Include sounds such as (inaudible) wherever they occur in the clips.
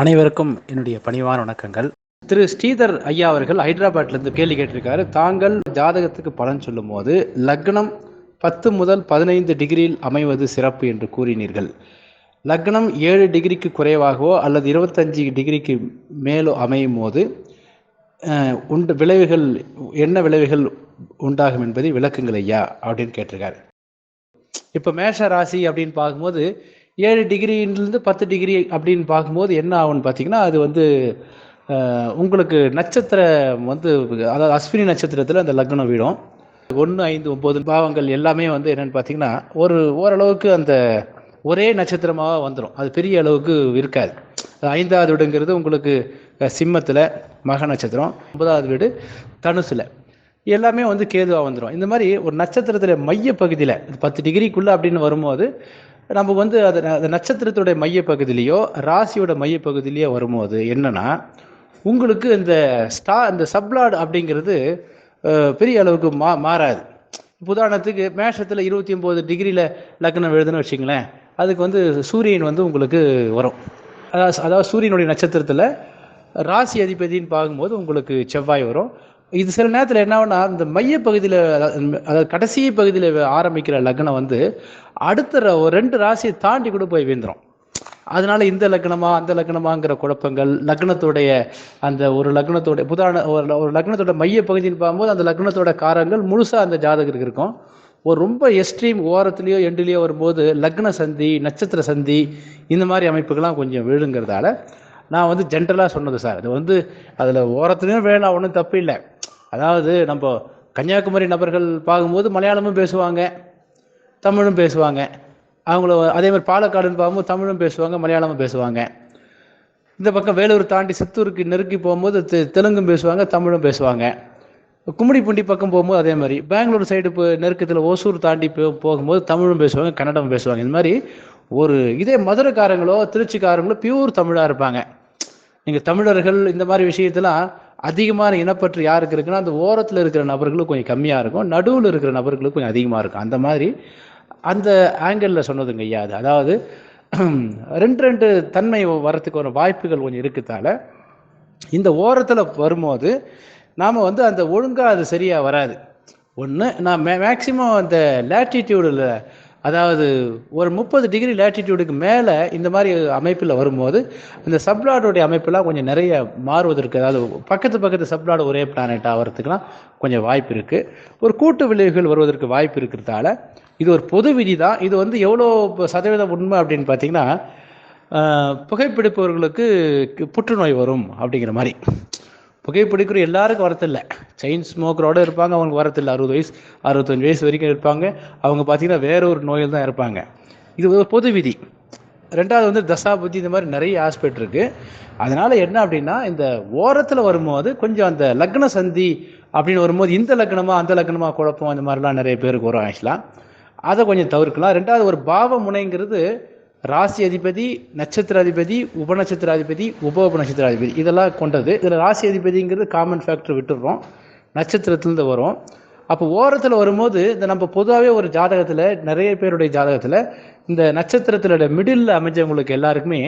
அனைவருக்கும் என்னுடைய பணிவான வணக்கங்கள். திரு ஸ்ரீதர் ஐயா அவர்கள் ஹைதராபாத்லேருந்து கேள்வி கேட்டிருக்காரு. தாங்கள் ஜாதகத்துக்கு பலன் சொல்லும்போது லக்னம் பத்து முதல் பதினைந்து டிகிரியில் அமைவது சிறப்பு என்று கூறினீர்கள். லக்னம் ஏழு டிகிரிக்கு குறைவாகவோ அல்லது இருபத்தஞ்சி டிகிரிக்கு மேலோ அமையும் போது உண்டு விளைவுகள் என்ன விளைவுகள் உண்டாகும் என்பதை விளக்குங்கள் ஐயா அப்படின்னு கேட்டிருக்காரு. இப்போ மேஷ ராசி அப்படின்னு பார்க்கும்போது ஏழு டிகிரியிலிருந்து பத்து டிகிரி அப்படின்னு பார்க்கும்போது என்ன ஆகும்னு பார்த்தீங்கன்னா அது வந்து உங்களுக்கு நட்சத்திரம் வந்து அதாவது அஸ்வினி நட்சத்திரத்தில் அந்த லக்னம் வீடும் ஒன்று ஐந்து ஒம்பது பாவங்கள் எல்லாமே வந்து என்னென்னு பார்த்தீங்கன்னா ஒரு ஓரளவுக்கு அந்த ஒரே நட்சத்திரமாக வந்துடும் அது பெரிய அளவுக்கு இருக்காது. ஐந்தாவது வீடுங்கிறது உங்களுக்கு சிம்மத்தில் மக நட்சத்திரம். ஒன்பதாவது வீடு தனுசில். எல்லாமே வந்து கேதுவாக வந்துடும் இந்த மாதிரி ஒரு நட்சத்திரத்தில் மைய பகுதியில் பத்து டிகிரிக்குள்ளே அப்படின்னு வரும்போது நம்ம வந்து அது அந்த நட்சத்திரத்துடைய மையப்பகுதியிலையோ ராசியோட மையப்பகுதியிலையோ வரும்போது என்னன்னா உங்களுக்கு இந்த ஸ்டா இந்த சப்லாட் அப்படிங்கிறது பெரிய அளவுக்கு மா மாறாது. உதாரணத்துக்கு மேஷத்தில் இருபத்தி ஒம்பது டிகிரியில் லக்னம் எழுதுன்னு வச்சிங்களேன் அதுக்கு வந்து சூரியன் வந்து உங்களுக்கு வரும். அதாவது அதாவது சூரியனுடைய நட்சத்திரத்தில் ராசி அதிபதின்னு பார்க்கும்போது உங்களுக்கு செவ்வாய் வரும். இது சில நேரத்தில் என்ன இந்த மைய பகுதியில் அதாவது கடைசி பகுதியில் ஆரம்பிக்கிற லக்னம் வந்து அடுத்த ர- ஒரு ரெண்டு ராசியை தாண்டி கூட போய் வீழ்ந்துடும் அதனால இந்த லக்னமா அந்த லக்னமாங்கிற குழப்பங்கள் லக்னத்துடைய அந்த ஒரு லக்னத்தோட புதான ஒரு ஒரு லக்னத்தோட மைய பகுதின்னு பார்க்கும்போது அந்த லக்னத்தோட காரங்கள் முழுசாக அந்த ஜாதகருக்கு இருக்கும். ஒரு ரொம்ப எக்ஸ்ட்ரீம் ஓரத்துலேயோ எண்டுலேயோ வரும்போது லக்ன சந்தி நட்சத்திர சந்தி இந்த மாதிரி அமைப்புகள்லாம் கொஞ்சம் விழுங்கிறதால நான் வந்து ஜென்ரலாக சொன்னது சார். அது வந்து அதில் ஓரத்துலேயும் வேணாம் ஒன்றும் தப்பு இல்லை. அதாவது நம்ம கன்னியாகுமரி நபர்கள் பார்க்கும்போது மலையாளமும் பேசுவாங்க தமிழும் பேசுவாங்க. அவங்கள அதே மாதிரி பாலக்காடுன்னு பார்க்கும்போது தமிழும் பேசுவாங்க மலையாளமும் பேசுவாங்க. இந்த பக்கம் வேலூர் தாண்டி சித்தூருக்கு நெருக்கி போகும்போது தெ- தெலுங்கும் பேசுவாங்க தமிழும் பேசுவாங்க. கும்மிடிப்பூண்டி பக்கம் போகும்போது அதே மாதிரி. பெங்களூர் சைடு இப்போ நெருக்கத்தில் ஓசூர் தாண்டி போ போகும்போது தமிழும் பேசுவாங்க கன்னடம் பேசுவாங்க. இந்த மாதிரி ஒரு இதே மதுரைக்காரங்களோ திருச்சிக்காரங்களோ பியூர் தமிழாக இருப்பாங்க. நீங்கள் தமிழர்கள் இந்த மாதிரி விஷயத்தெல்லாம் அதிகமான இனப்பற்று யாருக்கு இருக்குன்னா அந்த ஓரத்தில் இருக்கிற நபர்களுக்கு கொஞ்சம் கம்மியாக இருக்கும். நடுவில் இருக்கிற நபர்களுக்கு கொஞ்சம் அதிகமாக இருக்கும். அந்த மாதிரி அந்த ஆங்கிளில் சொன்னதுங்க ஐயா அது. அதாவது (clears throat) ரெண்டு ரெண்டு தன்மை வரத்துக்கான வாய்ப்புகள் கொஞ்சம் இருக்குதால இந்த ஓரத்தில் வரும்போது நாம் வந்து அந்த ஒழுங்காக அது சரியாக வராது. ஒன்று நான் மே மேக்சிமம் அந்த லேட்டிடியூடில் அதாவது ஒரு முப்பது டிகிரி லேட்டிடியூடுக்கு மேலே இந்த மாதிரி அமைப்பில் வரும்போது இந்த சப்ளாடோடைய அமைப்பெல்லாம் கொஞ்சம் நிறைய மாறுவதற்கு அதாவது பக்கத்து பக்கத்து சப்ளாடு ஒரே பிளானட் ஆகிறதுக்குலாம் கொஞ்சம் வாய்ப்பு இருக்குது ஒரு கூட்டு விளைவுகள் வருவதற்கு வாய்ப்பு இருக்கிறதால இது ஒரு பொது விதி தான் இது வந்து எவ்வளோ சதவீதம் உண்மை அப்படின்னு பார்த்தீங்கன்னா புகைப்பிடிப்பவர்களுக்கு புற்றுநோய் வரும் அப்படிங்கிற மாதிரி. புகைப்பிடிக்கிற எல்லாருக்கும் வரத்தில்லை. செயின் ஸ்மோக்கரோட இருப்பாங்க அவங்களுக்கு வரத்தில்லை. அறுபது வயசு அறுபத்தஞ்சு வயசு வரைக்கும் இருப்பாங்க. அவங்க பார்த்தீங்கன்னா வேற ஒரு நோயில் தான் இருப்பாங்க. இது ஒரு பொது விதி. ரெண்டாவது வந்து தசாபுத்தி இந்த மாதிரி நிறைய ஆஸ்பெக்ட் இருக்குது அதனால் என்ன அப்படின்னா இந்த ஓரத்தில் வரும்போது கொஞ்சம் அந்த லக்ன சந்தி அப்படின்னு வரும்போது இந்த லக்னமாக அந்த லக்னமாக குழப்பம் அந்த மாதிரிலாம் நிறைய பேருக்கு வரும் ஆக்சுவலாக அதை கொஞ்சம் தவிர்க்கலாம். ரெண்டாவது ஒரு பாவ முனைங்கிறது ராசி அதிபதி நட்சத்திர அதிபதி உபநட்சத்திர அதிபதி உப உபநட்சத்திராதிபதி இதெல்லாம் கொண்டது. இதில் ராசி அதிபதிங்கிறது காமன் ஃபேக்டர் விட்டுடுறோம் நட்சத்திரத்துலேருந்து வரும். அப்போ ஓரத்தில் வரும்போது இந்த நம்ம பொதுவாகவே ஒரு ஜாதகத்தில் நிறைய பேருடைய ஜாதகத்தில் இந்த நட்சத்திரத்திலோட மிடில் அமைஞ்சவங்களுக்கு எல்லாருக்குமே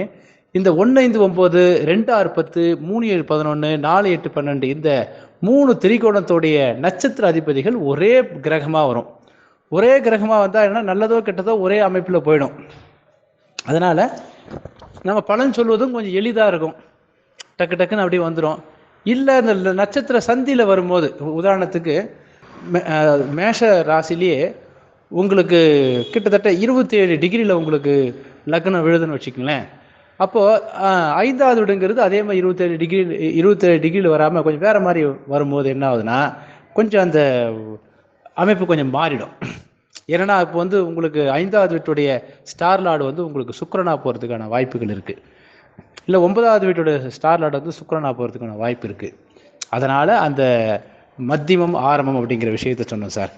இந்த ஒன்று ஐந்து ஒம்பது ரெண்டு ஆறு பத்து மூணு ஏழு பதினொன்று நாலு எட்டு பன்னெண்டு இந்த மூணு திரிகோணத்துடைய நட்சத்திர அதிபதிகள் ஒரே கிரகமாக வரும். ஒரே கிரகமாக வந்தால் என்ன நல்லதோ கெட்டதோ ஒரே அமைப்பில் போயிடும். அதனால் நம்ம பலன் சொல்வதும் கொஞ்சம் எளிதாக இருக்கும். டக்கு டக்குன்னு அப்படியே வந்துடும் இல்லை இந்த நட்சத்திர சந்தியில் வரும்போது உதாரணத்துக்கு மே- மேஷ ராசிலேயே உங்களுக்கு கிட்டத்தட்ட இருபத்தி ஏழு டிகிரியில் உங்களுக்கு லக்னம் விழுதுன்னு வச்சுக்கங்களேன். அப்போது ஐந்தாவது வீடுங்கிறது அதே மாதிரி இருபத்தேழு டிகிரி இருபத்தேழு டிகிரியில் வராமல் கொஞ்சம் வேறு மாதிரி வரும்போது என்ன ஆகுதுன்னா கொஞ்சம் அந்த அமைப்பு கொஞ்சம் மாறிடும். ஏன்னா இப்போ வந்து உங்களுக்கு ஐந்தாவது வீட்டுடைய ஸ்டார் லார்டு வந்து உங்களுக்கு சுக்கரனா போகிறதுக்கான வாய்ப்புகள் இருக்குது இல்லை ஒன்பதாவது வீட்டுடைய ஸ்டார் லார்டு வந்து சுக்கரனா போகிறதுக்கான வாய்ப்பு இருக்குது அதனால் அந்த மத்தியமம் ஆரம்பம் அப்படிங்கிற விஷயத்த சொன்னோம் சார்.